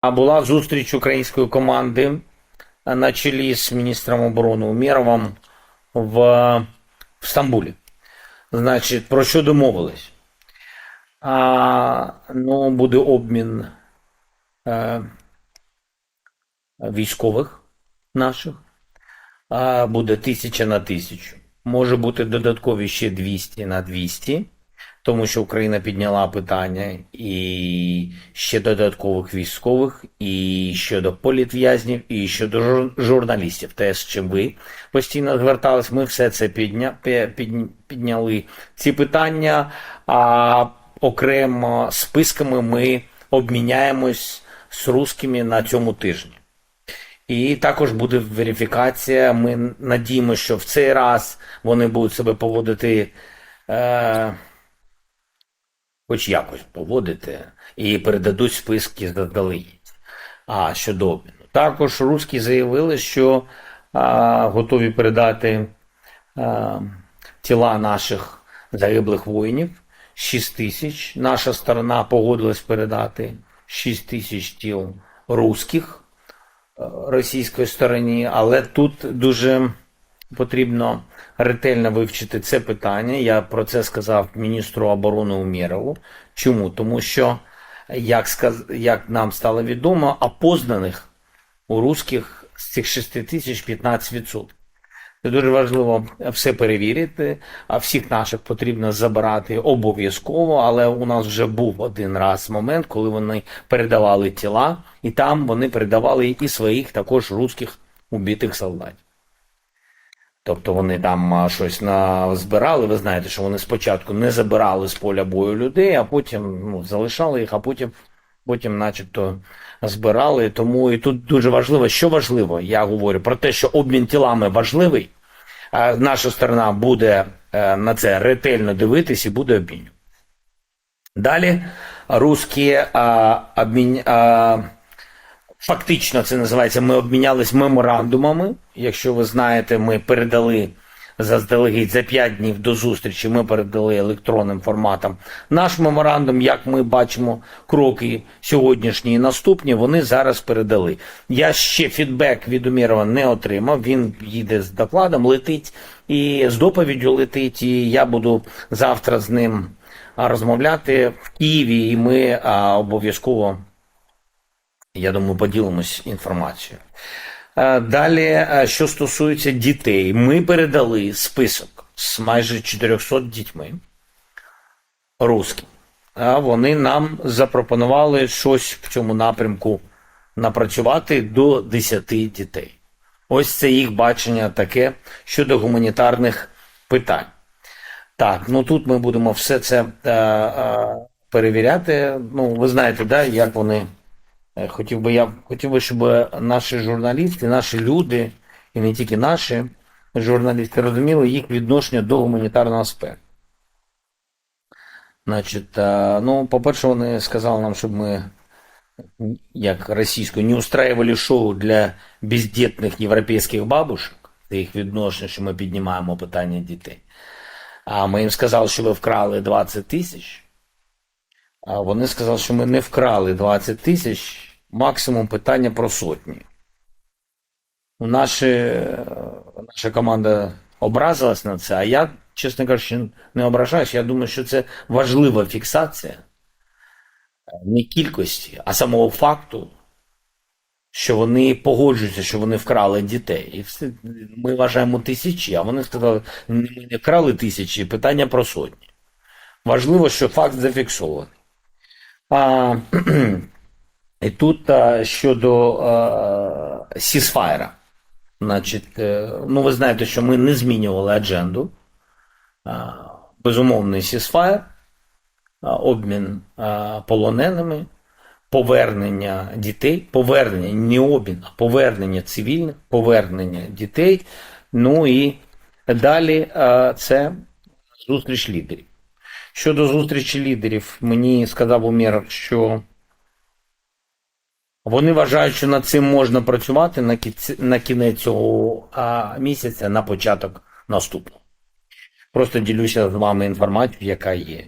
А була зустріч української команди на чолі з міністром оборони Умєровим в, в Стамбулі. Значить, про що домовились? А, ну, буде обмін е, військових наших. А, буде тисяча на тисячу. Може бути додаткові ще 200 на 200, тому що Україна підняла питання і ще додаткових військових, і щодо політв'язнів, і щодо жур- журналістів. Те, з чим ви постійно звертались, ми все це підня, підняли. Ці питання, а окремо списками ми обміняємось з русскими на цьому тижні. І також буде верифікація. Ми надіємося, що в цей раз вони будуть себе поводити, е, хоч якось поводити, і передадуть списки заздалегідь. А щодо обміну. Також русські заявили, що а, готові передати а, тіла наших загиблих воїнів 6 тисяч. Наша сторона погодилась передати 6 тисяч тіл русських російської стороні, але тут дуже потрібно ретельно вивчити це питання. Я про це сказав міністру оборони Умєрову. Чому? Тому що, як, сказ... як нам стало відомо, опознаних у русських з цих 6 тисяч 15%. Це дуже важливо все перевірити, а всіх наших потрібно забирати обов'язково, але у нас вже був один раз момент, коли вони передавали тіла, і там вони передавали і своїх також русських убитих солдатів. Тобто вони там щось на... збирали. Ви знаєте, що вони спочатку не забирали з поля бою людей, а потім ну, залишали їх, а потім, потім начебто збирали. Тому і тут дуже важливо, що важливо, я говорю про те, що обмін тілами важливий. А наша сторона буде е, на це ретельно дивитись і буде обмінювати. Далі русські обмін, фактично це називається, ми обмінялись меморандумами. Якщо ви знаєте, ми передали заздалегідь за 5 днів до зустрічі, ми передали електронним форматом наш меморандум. Як ми бачимо, кроки сьогоднішні і наступні, вони зараз передали. Я ще фідбек від Умірова не отримав. Він їде з докладом, летить і з доповіддю летить. І я буду завтра з ним розмовляти в Києві, і ми обов'язково. Я думаю, поділимось інформацією. Е, Далі, е, що стосується дітей, ми передали список з майже 400 дітьми русським. Вони нам запропонували щось в цьому напрямку напрацювати до 10 дітей. Ось це їх бачення таке щодо гуманітарних питань. Так, ну тут ми будемо все це е, е, перевіряти. Ну, ви знаєте, да, як вони. Е, Хотів би я хотів би, щоб наші журналісти, наші люди, і не тільки наші журналісти, розуміли їх відношення до гуманітарного аспекту. Значить, е, ну, по-перше, вони сказали нам, щоб ми, як російською, не устраивали шоу для бездітних європейських бабушек. Це їх відношення, що ми піднімаємо питання дітей. А ми їм сказали, що ви вкрали 20 тисяч. А вони сказали, що ми не вкрали 20 тисяч, максимум питання про сотні. Наші, наша команда образилась на це, а я, чесно кажучи, не ображаюсь. Я думаю, що це важлива фіксація не кількості, а самого факту, що вони погоджуються, що вони вкрали дітей. І все, ми вважаємо тисячі, а вони сказали, ми не вкрали тисячі, питання про сотні. Важливо, що факт зафіксований. А, і тут а, щодо а, сісфайра. Значить, е, ну ви знаєте, що ми не змінювали адженду. А, безумовний сісфайр, обмін а, полоненими, повернення дітей, повернення, не обмін, а повернення цивільних, повернення дітей. Ну і далі а, це зустріч лідерів. Щодо зустрічі лідерів, мені сказав Умєров, що вони вважають, що над цим можна працювати на кінець, на кінець цього місяця, на початок наступного. Просто ділюся з вами інформацією, яка є.